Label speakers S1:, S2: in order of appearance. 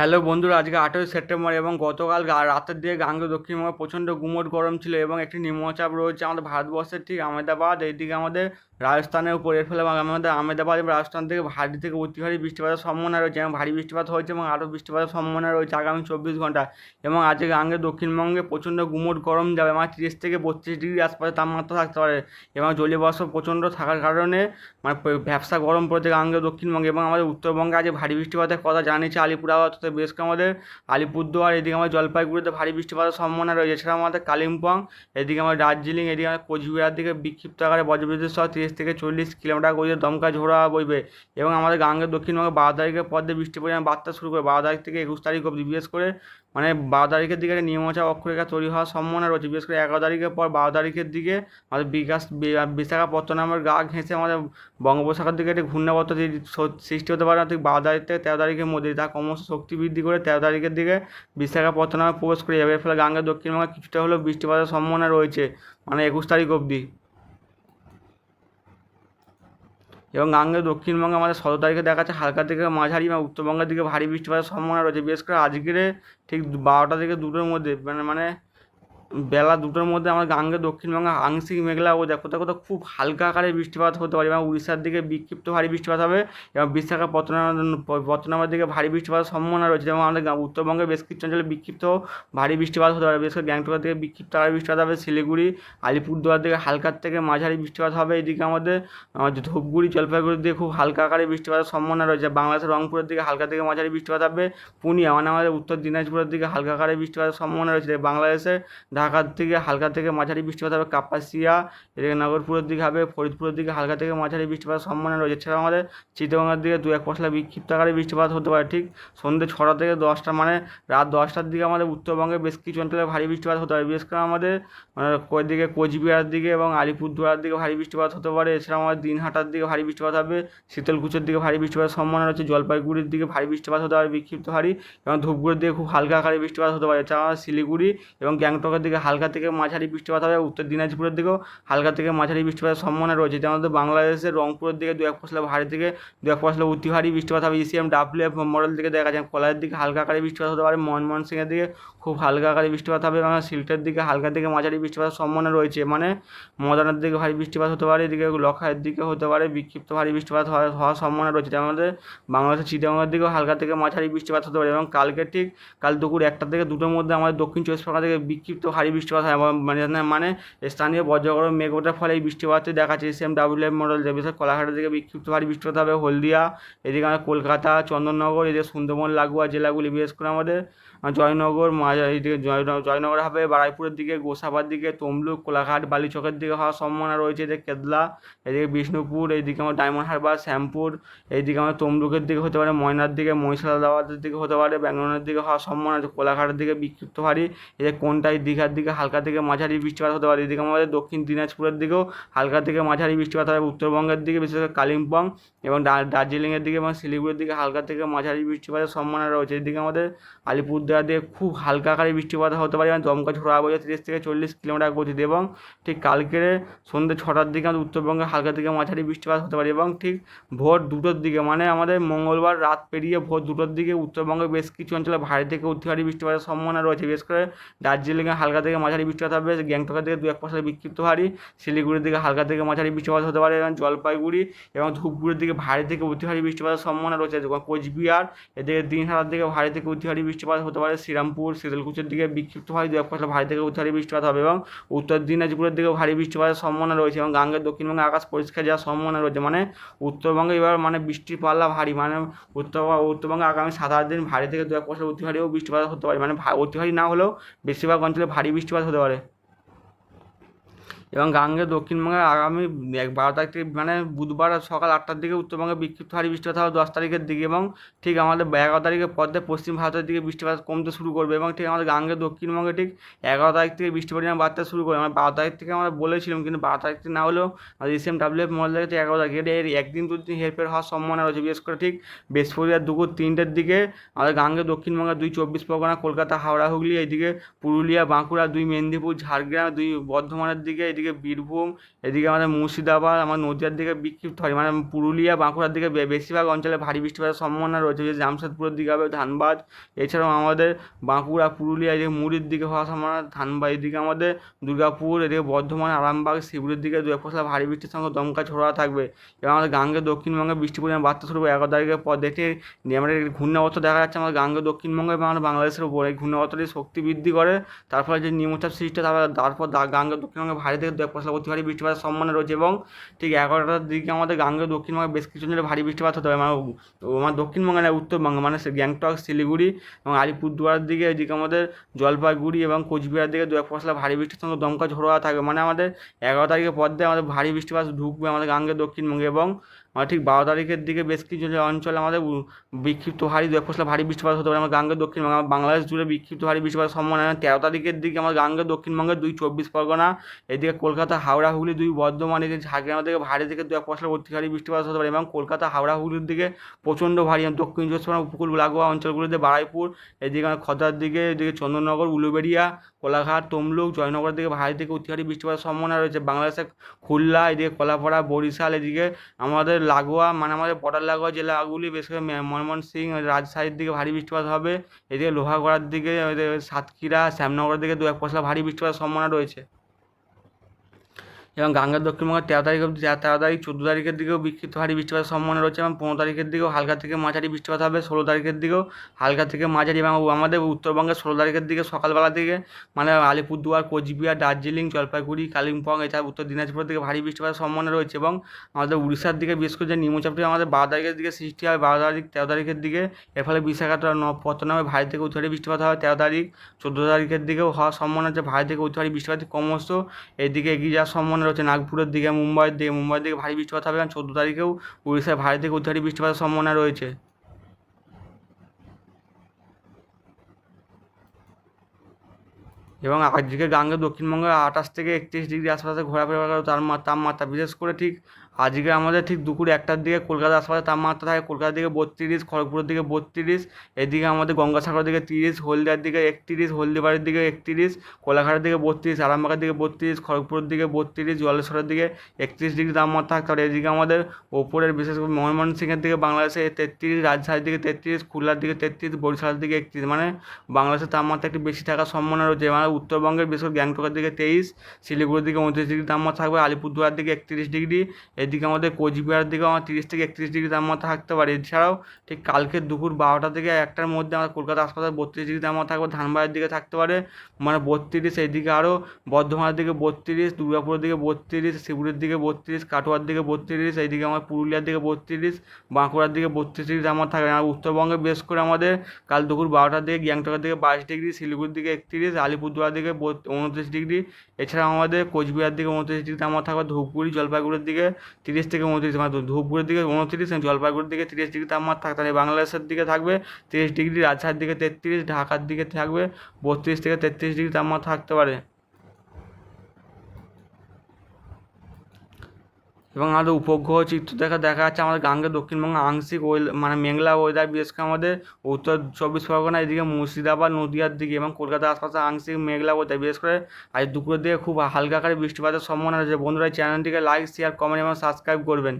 S1: Hello বন্ধুরা, আজকে আঠেরোই সেপ্টেম্বর এবং গতকাল রাতের দিকে গাঙ্গে দক্ষিণবঙ্গে প্রচণ্ড গুমট গরম ছিল এবং একটি নিম্নচাপ রয়েছে আমাদের ভারতবর্ষের ঠিক আহমেদাবাদ। এইদিকে আমাদের রাজস্থানের উপর এর ফলে আমাদের আহমেদাবাদ এবং রাজস্থান থেকে ভারী থেকে অতি ভারী বৃষ্টিপাতের সম্ভাবনা রয়েছে এবং ভারী বৃষ্টিপাত হয়েছে এবং আরও বৃষ্টিপাতের সম্ভাবনা রয়েছে আগামী চব্বিশ ঘণ্টা এবং আজকে গাঙ্গে দক্ষিণবঙ্গে প্রচণ্ড গুমট গরম যাবে মানে তিরিশ থেকে বত্রিশ ডিগ্রি আশপাশে তাপমাত্রা থাকতে পারে এবং জলীয় বাষ্প প্রচণ্ড থাকার কারণে মানে ব্যবসা গরম পড়েছে গাঙ্গে দক্ষিণবঙ্গে এবং আমাদের উত্তরবঙ্গে আজ ভারী বৃষ্টিপাতের কথা জানিয়েছে আলিপুর তথা বেশ আমাদের আলিপুরদুয়ার, এদিকে আমাদের জলপাইগুড়িতে ভারী বৃষ্টিপাতের সম্ভাবনা রয়েছে। এছাড়া আমাদের কালিম্পং, এদিকে আমাদের দার্জিলিং, এদিকে আমাদের কোচবিহার দিকে বিক্ষিপ্ত আকারে বজ্রবিদ্যুৎ সহ তিরিশ থেকে চল্লিশ কিলোমিটার গতিতে দমকা ঝোড়ো বইবে এবং আমাদের গাঙ্গে দক্ষিণবঙ্গে বারো তারিখের পর দিয়ে বৃষ্টির পরিমাণ বাড়তে শুরু করে বারো তারিখ থেকে একুশ তারিখ অবধি, বিশেষ করে মানে বারো তারিখের দিকে একটা নিয়মচা অক্ষরেখা তৈরি হওয়ার সম্ভাবনা রয়েছে। বিশেষ করে এগারো তারিখের পর বারো তারিখের দিকে আমাদের বিকাশ, বি- বিশাখাপত্তনমের গা ঘেঁষে আমাদের বঙ্গোপসাগর দিকে একটি ঘূর্ণাবর্ত সৃষ্টি হতে পারে। ঠিক বারো তারিখ থেকে তেরো তারিখের মধ্যে তা ক্রমশ শক্তি বৃদ্ধি করে তেরো তারিখের দিকে বিশাখাপত্তনমে প্রবেশ করে যাবে। এর ফলে গাঙ্গে দক্ষিণবঙ্গে কিছুটা হলেও বৃষ্টিপাতের সম্ভাবনা রয়েছে মানে একুশ তারিখ অবধি। এবং গাঙ্গে দক্ষিণবঙ্গে আমাদের সতেরো তারিখে দেখা যাচ্ছে হালকা থেকে মাঝারি বা উত্তরবঙ্গের দিকে ভারী বৃষ্টিপাতের সম্ভাবনা রয়েছে। বিশেষ করে আজকের ঠিক বারোটা থেকে দুটোর মধ্যে মানে মানে বেলা দুটোর মধ্যে আমার গাঙ্গে দক্ষিণবঙ্গে আংশিক মেঘলা ও দেখো কোথাও খুব হালকা আকারে বৃষ্টিপাত হতে পারে এবং উড়িষ্যার দিকে বিক্ষিপ্ত ভারী বৃষ্টিপাত হবে এবং বিশাখাপত্তনম পত্তনমের দিকে ভারী বৃষ্টিপাতের সম্ভাবনা রয়েছে যেমন আমাদের গা- উত্তরবঙ্গের বেশ কিছু অঞ্চলে বিক্ষিপ্ত ভারী বৃষ্টিপাত হতে পারে। বিশেষ করে গ্যাংটকের দিকে বিক্ষিপ্ত আকারে বৃষ্টিপাত হবে, শিলিগুড়ি, আলিপুরদুয়ার দিকে হালকার থেকে মাঝারি বৃষ্টিপাত হবে। এদিকে আমাদের ধূপগুড়ি, জলপাইগুড়ির দিকে খুব হালকা আকারে বৃষ্টিপাতের সম্ভাবনা রয়েছে। বাংলাদেশের রংপুরের দিকে হালকা থেকে মাঝারি বৃষ্টিপাত হবে। পুনিয়া মানে আমাদের উত্তর দিনাজপুরের দিকে হালকা আকারে বৃষ্টিপাতের সম্ভাবনা রয়েছে। বাংলাদেশের ঢাকার থেকে হালকা থেকে মাঝারি বৃষ্টিপাত হবে, কাপাসিয়া এদিকে নগরপুরের দিকে হবে, ফরিদপুরের দিকে হালকা থেকে মাঝারি বৃষ্টিপাতের সম্ভাবনা রয়েছে। এছাড়াও আমাদের চিত্তগঙ্গার দিকে দু এক পশলা বিক্ষিপ্ত আকারে বৃষ্টিপাত হতে পারে, ঠিক সন্ধ্যে ছটা থেকে দশটা মানে রাত দশটার দিকে আমাদের উত্তরবঙ্গে বেশ কিছু অঞ্চলে ভারী বৃষ্টিপাত হতে পারে। বিশেষ করে আমাদের মানে দিকে কোচবিহার দিকে এবং আলিপুরদুয়ার দিকে ভারী বৃষ্টিপাত হতে পারে। এছাড়াও আমাদের দিনহাটার দিকে ভারী বৃষ্টিপাত হবে, শীতলকুচের দিকে ভারী বৃষ্টিপাতের সম্ভাবনা রয়েছে, জলপাইগুড়ির দিকে ভারী বৃষ্টিপাত হতে পারে, বিক্ষিপ্ত ভারী এবং ধূপগুড়ির দিকে খুব হালকা আকারে বৃষ্টিপাত হতে পারে। এছাড়া আমাদের শিলিগুড়ি এবং গ্যাংটকের দিকে হালকা থেকে মাঝারি বৃষ্টিপাত হবে। উত্তর দিনাজপুরের দিকেও হালকা থেকে মাঝারি বৃষ্টিপাতের সম্ভাবনা রয়েছে। যেমন বাংলাদেশের রংপুরের দিকে দু এক পশলা ভারী থেকে দু এক পশলা অতি ভারী বৃষ্টিপাত হবে। ইসিএম ডাব্লিউ এফ মডেল দিকে দেখা যায় কলার দিকে হালকা আকারে বৃষ্টিপাত হতে পারে। মনমোহন সিংয়ের দিকে খুব হালকা আকারে বৃষ্টিপাত হবে এবং সিল্টের দিকে হালকা থেকে মাঝারি বৃষ্টিপাতের সম্ভাবনা রয়েছে। মানে মদানের দিকে ভারী বৃষ্টিপাত হতে পারে, এদিকে লখাইয়ের দিকে হতে পারে। বিক্ষিপ্ত ভারী বৃষ্টিপাত হওয়ার সম্ভাবনা রয়েছে। আমাদের বাংলাদেশের চিটাগঙ্গের দিকেও হালকা থেকে মাঝারি বৃষ্টিপাত হতে পারে এবং কালকে ঠিক কাল দুপুর একটা থেকে দুটোর মধ্যে আমাদের দক্ষিণ চব্বিশ পরগনা থেকে বিক্ষিপ্ত ভারী বৃষ্টিপাত হয়, এবং মানে মানে স্থানীয় বজ্রগরম মেঘ ওঠার ফলে এই বৃষ্টিপাতটি দেখাচ্ছে সেম ডাব্লিউ এম মডেল বিশেষ কোলাঘাটের দিকে বিক্ষিপ্ত ভারী বৃষ্টিপাত হবে হলদিয়া, এদিকে আমাদের কলকাতা, চন্দননগর, এদিকে সুন্দরবন, লাগোয়া জেলাগুলি, বিশেষ করে আমাদের জয়নগর জয়, জয়নগর হবে, বারাইপুরের দিকে, গোসাবার দিকে, তমলুক, কোলাঘাট, বালিচকের দিকে হওয়ার সম্ভাবনা রয়েছে, এদিকে কেদলা, এদিকে বিষ্ণুপুর এইদিকে আমার ডায়মন্ড হারবার, শ্যামপুর এইদিকে আমার তমলুকের দিকে হতে পারে, ময়নার দিকে মহিষাদাবাদের দিকে হতে পারে, ব্যাঙ্গালোরের দিকে হওয়ার সম্ভাবনা আছে কোলাঘাটের দিকে বিক্ষিপ্ত ভারী, এদিকে কোনটাই দীঘার দিকে হালকা থেকে মাঝারি বৃষ্টিপাত হতে পারে। এদিকে আমাদের দক্ষিণ দিনাজপুরের দিকেও হালকা থেকে মাঝারি বৃষ্টিপাত হবে। উত্তরবঙ্গের দিকে, বিশেষ করে কালিম্পং এবং দার্জিলিংয়ের দিকে এবং শিলিগুড়ির দিকে হালকা থেকে মাঝারি বৃষ্টিপাতের সম্ভাবনা রয়েছে। এদিকে আমাদের আলিপুরদুয়ার দিকে খুব হালকা আকারে বৃষ্টিপাত হতে পারে এবং দমকা ঝোড়ো আবহাওয়া তিরিশ থেকে চল্লিশ কিলোমিটার গতিতে এবং ঠিক কালকের সন্ধ্যে ছটার দিকে আমাদের উত্তরবঙ্গে হালকা থেকে মাঝারি বৃষ্টিপাত হতে পারে এবং ঠিক ভোর দুটোর দিকে মানে আমাদের মঙ্গলবার রাত পেরিয়ে ভোর দুটোর দিকে উত্তরবঙ্গের বেশ কিছু অঞ্চলে ভারী থেকে অতি বৃষ্টিপাতের সম্ভাবনা রয়েছে। বিশেষ করে দার্জিলিংয়ে হালকা থেকে মাঝারি বৃষ্টিপাত হবে, গ্যাংটকের দিকে দু এক পশলা বিক্ষিপ্ত ভারী শিলিগুড়ির দিকে হালকা থেকে মাঝারি বৃষ্টিপাত হতে পারে, এবং জলপাইগুড়ি এবং ধূপগুড়ির দিকে ভারী থেকে অতি ভারী বৃষ্টিপাতের সম্ভাবনা রয়েছে। কোচবিহার, এদিকে দিনহাটার দিকে ভারী থেকে অতি ভারী বৃষ্টিপাত হতে পারে, শ্রীরামপুর শীতলকুচির দিকে বিক্ষিপ্ত ভারী দু এক পশলা ভারী থেকে অতি ভারী বৃষ্টিপাত হবে, এবং উত্তর দিনাজপুরের দিকেও ভারী বৃষ্টিপাতের সম্ভাবনা রয়েছে, এবং গাঙ্গের দক্ষিণবঙ্গে আকাশ পরিষ্কার যাওয়ার সম্ভাবনা রয়েছে। মানে উত্তরবঙ্গে এবার মানে বৃষ্টির পাল্লা ভারী মানে উত্তর, উত্তরবঙ্গে আগামী সাত আট দিন ভারী থেকে দু এক পশলা অতি ভারীও বৃষ্টিপাত হতে পারে মানে ভা- অতি ভারী না হলেও বেশিরভাগ অঞ্চলে ভারী বৃষ্টিপাত হতে পারে। এবং গাঙ্গে দক্ষিণবঙ্গে আগামী এক বারো তারিখ থেকে মানে বুধবার সকাল আটটার দিকে উত্তরবঙ্গে বিক্ষিপ্ত ভারী বৃষ্টিপাত হবে দশ তারিখের দিকে এবং ঠিক আমাদের এগারো তারিখের পর দিয়ে পশ্চিম ভারতের দিকে বৃষ্টিপাত কমতে শুরু করবে এবং ঠিক আমাদের গাঙ্গে দক্ষিণবঙ্গে ঠিক এগারো তারিখ থেকে বৃষ্টির পরিমাণ বাড়তে শুরু করবে। আমরা বারো তারিখ থেকে আমরা বলেছিলাম, কিন্তু বারো তারিখ থেকে না হলেও রিসেম ডাব্লিউ এফ মডেল থেকে এগারো তারিখ এর একদিন দুদিন হেরফের হওয়ার সম্ভাবনা রয়েছে। বিশেষ করে ঠিক বৃহস্পতিবার দুপুর তিনটের দিকে আমাদের গাঙ্গে দক্ষিণবঙ্গের দুই চব্বিশ পরগনা, কলকাতা, হাওড়া, হুগলি, এইদিকে পুরুলিয়া, বাঁকুড়া, দুই মেদিনীপুর, ঝাড়গ্রাম, দুই বর্ধমানের দিকে এদিকে বীরভূম, এদিকে আমাদের মুর্শিদাবাদ, আমার নদীয়ার দিকে বিক্ষিপ্ত হয়। মানে পুরুলিয়া, বাঁকুড়ার দিকে বেশিরভাগ অঞ্চলে ভারী বৃষ্টিপাতের সম্ভাবনা রয়েছে। যে জামশেদপুরের দিকে হবে ধানবাদ, এছাড়াও আমাদের বাঁকুড়া, পুরুলিয়া, এদিকে মুড়ির দিকে হওয়ার সম্ভাবনা ধানবাদ। এদিকে আমাদের দুর্গাপুর, এদিকে বর্ধমান, আরামবাগ, শিবুরের দিকে দু এক পশলা ভারী বৃষ্টির সঙ্গে দমকা ছড়া থাকবে। এবং আমাদের গাঙ্গে দক্ষিণবঙ্গে বৃষ্টি পরিমাণ বাড়তে শুরু করবে। এগারো তারিখের পর দেখে আমাদের ঘূর্ণাবর্ত দেখা যাচ্ছে। আমাদের গাঙ্গে দক্ষিণবঙ্গে এবং আমাদের বাংলাদেশের উপর। এই ঘূর্ণাবর্তটি শক্তি বৃদ্ধি করে, তার ফলে যে নিম্নচাপ সৃষ্টি তারপর তারপর গাঙ্গে দক্ষিণবঙ্গে ভারী থেকে দু এক পশলা অতি ভারী বৃষ্টিপাতের সম্ভাবনা রয়েছে এবং ঠিক এগারোটার দিকে আমাদের গাঙ্গে দক্ষিণবঙ্গে বেশ কিছু জনের ভারী বৃষ্টিপাত হতে হবে মানে ও- আমার দক্ষিণবঙ্গে না, উত্তরবঙ্গে মানে গ্যাংটক, শিলিগুড়ি এবং আলিপুরদুয়ারের দিকে, এদিকে আমাদের জলপাইগুড়ি এবং কোচবিহার দিকে দু এক পশলা ভারী বৃষ্টির সঙ্গে দমকা ঝোড়ো থাকবে। মানে আমাদের এগারো তারিখের পর দিয়ে আমাদের ভারী বৃষ্টিপাত ঢুকবে আমাদের গাঙ্গে দক্ষিণবঙ্গে এবং আমার ঠিক বারো তারিখের দিকে বেশ কিছু অঞ্চলে আমাদের বিক্ষিপ্ত ভারী পশলা ভারী বৃষ্টিপাত হতে পারে। আমার গাঙ্গে দক্ষিণবঙ্গে আমার বাংলাদেশ জুড়ে বিক্ষিপ্ত ভারী বৃষ্টিপাতের সম্ভাবনা। তেরো তারিখের দিকে আমার গাঙ্গে দক্ষিণবঙ্গে দুই চব্বিশ পরগনা, এদিকে কলকাতা, হাওড়া, হুগলি, দুই বর্ধমান, এদিকে ঝাড়গ্রাম থেকে ভারী থেকে দু, এক অতি ভারী বৃষ্টিপাত হতে পারে। এবং কলকাতা, হাওড়া, হুগলির দিকে প্রচণ্ড ভারী দক্ষিণ চব্বিশ উপকূল লাগোয়া অঞ্চলগুলিতে বারাইপুর, এদিকে খতার দিকে, এদিকে চন্দননগর, উলুবেড়িয়া, কোলাঘাট, তমলুক, জয়নগরের দিকে ভারী থেকে অতি ভারী বৃষ্টিপাতের সম্ভাবনা রয়েছে। বাংলাদেশের খুলনা, এদিকে কলাপাড়া, বরিশাল, এদিকে আমাদের লাগোয়া মানে আমাদের বর্ডার লাগোয়া জেলাগুলি বেশ করে মে- ময়মনসিংহ, রাজশাহীর দিকে ভারী বৃষ্টিপাত হবে। এদিকে লোহাগড়ার দিকে সাতক্ষীরা, শ্যামনগরের দিকে দু এক পশলা ভারী বৃষ্টিপাতের সম্ভাবনা রয়েছে। এবং গাঙ্গের দক্ষিণবঙ্গের তেরো তারিখ অবধি, তেরো তেরো তারিখ, চোদ্দ তারিখের দিকেও বিক্ষিপ্ত ভারী বৃষ্টিপাতের সম্ভাবনা রয়েছে এবং পনেরো তারিখের দিকেও হালকা থেকে মাঝারি বৃষ্টিপাত হবে। ষোলো তারিখের দিকেও হালকা থেকে মাঝারি এবং আমাদের উত্তরবঙ্গের ষোলো তারিখের দিকে সকালবেলা থেকে মানে আলিপুরদুয়ার, কোচবিহার, দার্জিলিং, জলপাইগুড়ি, কালিম্পং এছাড়া উত্তর দিনাজপুরের দিকে ভারী বৃষ্টিপাতের সম্ভাবনা রয়েছে এবং আমাদের উড়িষ্যার দিকে বিশেষ করে যে নিম্নচাপটি আমাদের বারো তারিখের দিকে সৃষ্টি হয়, বারো তারিখ, তেরো তারিখের দিকে এর ফলে বিশাখাটা পতনামে ভারী থেকে উত্তরে বৃষ্টিপাত হয়। তেরো তারিখ, চোদ্দ তারিখের দিকেও হওয়ার সম্ভাবনা আছে ভারী থেকে উত্তরে বৃষ্টিপাত ক্রমশ এদিকে এগিয়ে যাওয়ার সম্ভাবনা রয়েছে নাগপুরের দিকে, মুম্বাইয়ের দিকে মুম্বাইয়ের দিকে ভারী বৃষ্টিপাত হবে কারণ চোদ্দ তারিখেও উড়িষ্যায় ভারী থেকে উত্তরে বৃষ্টিপাতের সম্ভাবনা রয়েছে। এবং আজকে গাঙ্গে দক্ষিণবঙ্গে আঠাশ থেকে একত্রিশ ডিগ্রি আশপাশে ঘোরাফেরা তার তাপমাত্রা। বিশেষ করে ঠিক আজকে আমাদের ঠিক দুপুর একটার দিকে কলকাতার আশপাশে তাপমাত্রা থাকে, কলকাতার দিকে বত্রিশ, খড়গপুরের দিকে বত্রিশ, এদিকে আমাদের গঙ্গাসাগরের দিকে তিরিশ, হলদিয়ার দিকে একত্রিশ, হলদিবাড়ির দিকে একত্রিশ, কোলাঘাটের দিকে বত্রিশ, আরামবাগের দিকে বত্রিশ, খড়গপুরের দিকে বত্রিশ, জলেশ্বরের দিকে একত্রিশ ডিগ্রি তাপমাত্রা থাকতে পারে। এদিকে আমাদের ওপরের বিশেষ করে ময়মনসিংহের দিকে বাংলাদেশে তেত্রিশ, রাজশাহীর দিকে তেত্রিশ, খুলনার দিকে তেত্রিশ, বরিশালের দিকে একত্রিশ। মানে বাংলাদেশের তাপমাত্রা একটু বেশি থাকার সম্ভাবনা রয়েছে। মানে উত্তরবঙ্গের বিশেষ করে গ্যাংটকের দিকে তেইশ, শিলিগুড়ির দিকে উনত্রিশ ডিগ্রি তাপমাত্রা থাকবে, আলিপুরদুয়ার দিকে একত্রিশ ডিগ্রি এদিকে আমাদের কোচবিহারের দিকে আমার তিরিশ থেকে একত্রিশ ডিগ্রি তাপমাত্রা থাকতে পারে। এছাড়াও ঠিক কালকে দুপুর বারোটা থেকে একটার মধ্যে আমার কলকাতা আশপাশে বত্রিশ ডিগ্রি তাপমাত্রা থাকবে ধানবাদের দিকে থাকতে পারে। মানে বত্রিশ এইদিকে আরও বর্ধমানের দিকে বত্রিশ, দুর্গাপুরের দিকে বত্রিশ শিবুরের দিকে বত্রিশ, কাটোয়ার দিকে বত্রিশ এইদিকে আমার পুরুলিয়ার দিকে বত্রিশ, বাঁকুড়ার দিকে বত্রিশ ডিগ্রি তাপমাত্রা থাকবে। আর উত্তরবঙ্গে বেশ করে আমাদের কাল দুপুর বারোটার দিকে গ্যাংটকের দিকে বাইশ ডিগ্রি, শিলিগুড়ির দিকে একত্রিশ, আলিপুরদুয়ার দিকে উনত্রিশ ডিগ্রি। এছাড়া আমাদের কোচবিহার দিকে উনত্রিশ ডিগ্রি তাপমাত্রা থাকবে, ধূপগুড়ি, জলপাইগুড়ির দিকে তিরিশ থেকে উনত্রিশ মানে ধূপগুড়ির দিকে উনত্রিশ, জলপাইগুড়ির দিকে তিরিশ ডিগ্রি তাপমাত্রা থাকতে পারে। বাংলাদেশের দিকে থাকবে তিরিশ ডিগ্রি, রাজশাহীর দিকে তেত্রিশ, ঢাকার দিকে থাকবে বত্রিশ থেকে তেত্রিশ ডিগ্রি তাপমাত্রা থাকতে পারে। এবং আমাদের উপগ্রহ চিত্র দেখা দেখা যাচ্ছে আমাদের গাঙ্গে দক্ষিণবঙ্গে আংশিক ওয়েল মানে মেঘলা ওয়েদার বিশেষ করে আমাদের উত্তর চব্বিশ পরগনা, এদিকে মুর্শিদাবাদ, নদীয়ার দিকে এবং কলকাতার আশপাশে আংশিক মেঘলা ওয়েদার বিশেষ করে আজ দুপুরের দিকে খুব হালকা করে বৃষ্টিপাতের সম্ভাবনা রয়েছে। বন্ধুরা চ্যানেলটিকে লাইক শেয়ার কমেন্ট এবং সাবস্ক্রাইব করবেন।